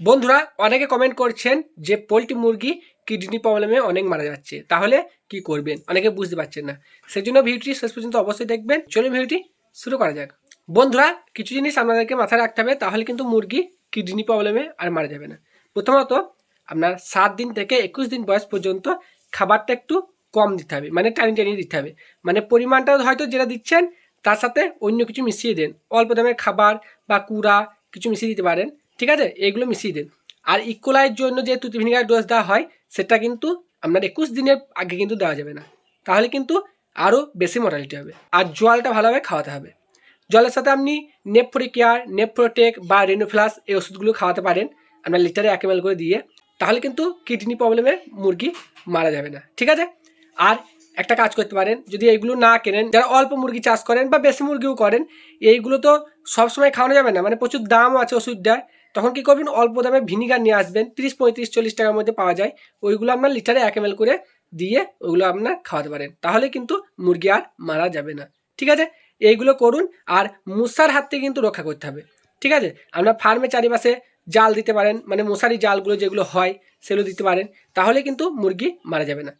বন্ধুরা, অনেকে কমেন্ট করছেন যে পোলট্রি মুরগি কিডনি প্রবলেমে অনেক মারা যাচ্ছে। তাহলে কি করবেন? অনেকে বুঝতে পারছেন না। সেজন্য ভিডিওটি শেষ পর্যন্ত অবশ্যই দেখবেন। চলুন ভিডিওটি শুরু করা যাক। বন্ধুরা, কিছু জিনিস আপনাদেরকে মাথায় রাখতে হবে, তাহলে কিন্তু মুরগি কিডনি প্রবলেমে আর মারা যাবে না। প্রথমত, আপনার সাত দিন থেকে একুশ দিন বয়স পর্যন্ত খাবারটা একটু কম দিতে হবে মানে টানি টানিয়ে দিতে হবে। মানে পরিমাণটা হয়তো যেটা দিচ্ছেন, তার সাথে অন্য কিছু মিশিয়ে দেন। অল্প দামের খাবার বা কুড়া কিছু মিশিয়ে দিতে পারেন। ঠিক আছে? এগুলো মিশিয়ে দিন। আর ইকোলাইয়ের জন্য যে তুতি ভিনিগার ডোজ দেওয়া হয়, সেটা কিন্তু আপনার একুশ দিনের আগে কিন্তু দেওয়া যাবে না। তাহলে কিন্তু আরও বেশি মর্টালিটি হবে। আর জলটা ভালোভাবে খাওয়াতে হবে। জলের সাথে আপনি নেপফোরিকেয়ার নেপফ্রোটেক বা রেনোফ্লাস এই ওষুধগুলো খাওয়াতে পারেন, আপনার লিটারে এক করে দিয়ে। তাহলে কিন্তু কিডনি প্রবলেমে মুরগি মারা যাবে না। ঠিক আছে? আর একটা কাজ করতে পারেন, যদি এইগুলো না কেনেন, যারা অল্প মুরগি চাষ করেন বা বেশি মুরগিও করেন, এইগুলো তো সবসময় খাওয়ানো যাবে না। মানে প্রচুর দামও আছে ওষুধটার। তখন কী করবেন? অল্প দামে ভিনিগার নিয়ে আসবেন। তিরিশ, পঁয়ত্রিশ, চল্লিশ টাকার মধ্যে পাওয়া যায়। ওইগুলো আপনার লিটারে এক এমএল করে দিয়ে ওইগুলো আপনার খাওয়াতে পারেন। তাহলে কিন্তু মুরগি আর মারা যাবে না। ঠিক আছে? এইগুলো করুন আর মশার হাত থেকে কিন্তু রক্ষা করতে হবে। ঠিক আছে? আপনার ফার্মে চারিপাশে জাল দিতে পারেন। মানে মশারি জালগুলো যেগুলো হয় সেগুলো দিতে পারেন। তাহলে কিন্তু মুরগি মারা যাবে না।